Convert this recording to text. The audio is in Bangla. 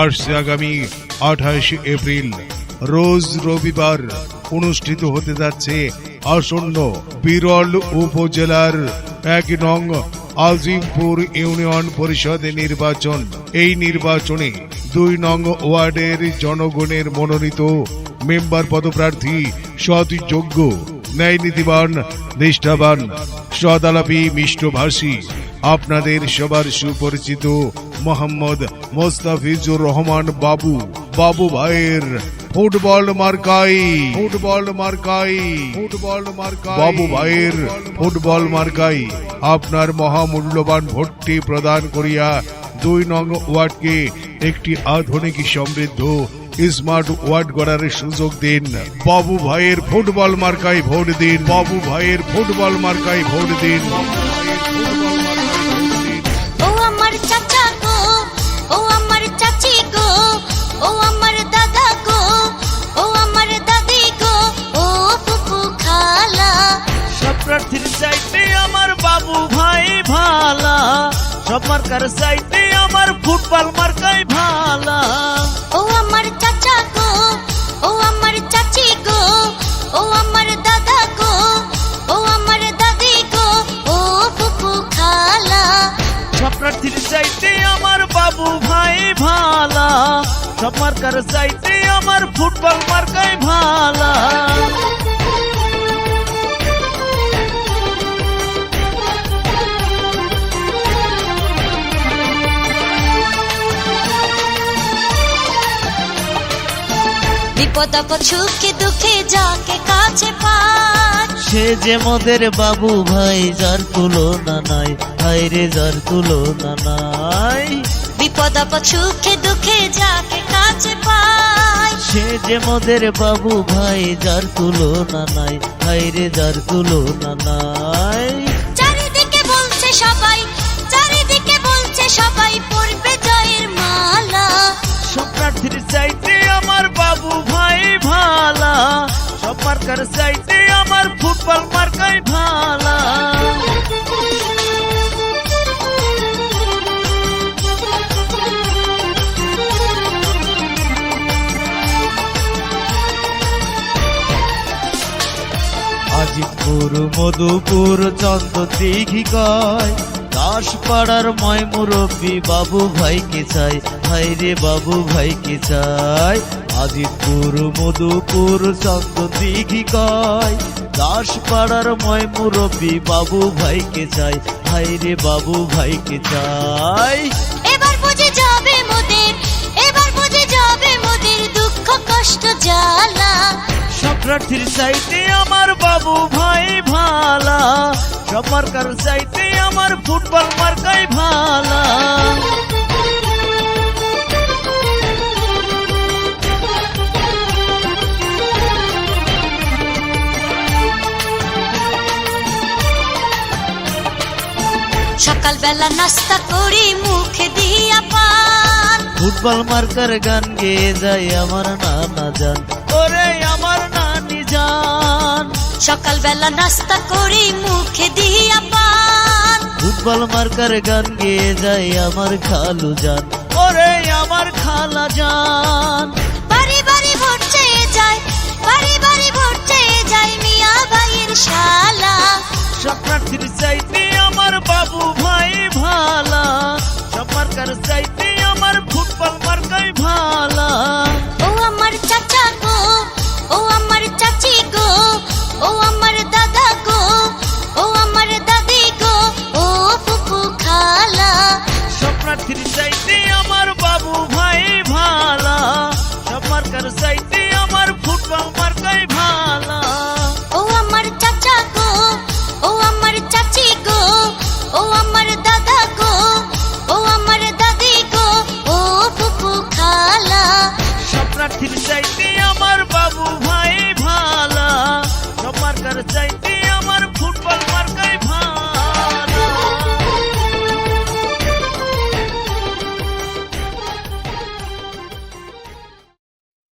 আসছে আগামী আঠাশ এপ্রিল, রোজ রবিবার অনুষ্ঠিত হতে যাচ্ছে আসন্ন বিরল উপজেলার এক নং আজিমপুর ইউনিয়ন পরিষদ নির্বাচন। এই নির্বাচনে দুই নং ওয়ার্ডের জনগণের মনোনীত মেম্বার পদপ্রার্থী সৎ যোগ্য ন্যায় নীতিবান নিষ্ঠাবান, সদালাপি, মিষ্টভাষী আপনাদের সবার সুপরিচিত মোহাম্মদ মোস্তাফিজুর রহমান বাবু বাবু ভাইয়ের ফুটবল মার্কাই ফুটবল মার্কাই ফুটবল মার্কাই, বাবু ভাইয়ের ফুটবল মার্কাই। আপনার মহামূল্যবান ভোটটি প্রদান করিয়া দুই নং ওয়ার্ডকে একটি আধুনিক সমৃদ্ধ স্মার্ট ওয়ার্ড গড়ার সুযোগ দিন। বাবু ভাইয়ের ফুটবল মার্কাই ভোট দিন। বাবু ভাইয়ের ফুটবল মার্কাই ভোট দিন। চাইতে আমার বাবু ভাই ভালা। সব মার্কার চাইতে আমার ফুটবল মার্কাই ভালা। ও আমার চাচা গো ও আমার চাচি গো ও আমার দাদা গো ও আমার দাদি গো ও ফুফু খালা। সব প্রার্থীর চাইতে আমার বাবু ভাই ভালা। সব মার্কার চাইতে আমার ফুটবল মার্কাই ভালা। বিপদ আপদ সুখে দুঃখে যাকে কাছে পায় সে যে মোদের বাবু ভাই যার তুলনা নাই। হায় রে যার তুলনা নাই। বিপদ আপদ সুখে দুঃখে যাকে কাছে পায়। সে যে মোদের বাবু ভাই যার তুলনা নাই। হায় রে যার তুলনা নাই। আজিপুর মধুপুর চন্দ্র দিঘি কয়। দাস পাড়ার ময় মুরব্বী বাবু ভাইকে চাই। ভাই রে বাবু ভাইকে চাই। আজিপুর মধুপুর চন্দ্র দিঘি কয়। দাস পাড়ার ময় মুরব্বী বাবু ভাইকে চাই। ভাই রে বাবু ভাইকে চাই। প্রার্থীর চাইতে আমার বাবু ভাই ভালা। সব মার্কার চাইতে আমার ফুটবল মার্কাই ভালা। সকালবেলা নাস্তা করি মুখে দিয়া পান। ফুটবল মার্কার গান গেয়ে যায় আমার নানা জান। সকালবেলা নাস্তা করি মুখে দিয়া পান। ফুটবল মার্কার গান গেয়ে যায় আমার খালু যান ওরে আমার খালা যান বাড়ি বাড়ি ভোট চেয়ে যায় বাড়ি বাড়ি ভোট চেয়ে যায় মিয়া ভাইয়ের শালা। প্রার্থীর চাইতে আমার বাবু ভাই ভালা। সব মার্কার চাইতে আমার ফুটবল মার্কাই ভালা। ও আমার চাচা গো ও আমার চাচি গো ও আমার দাদা গো ও আমার দাদি গো ও ফুপু খালা। সব প্রার্থীর চাইতে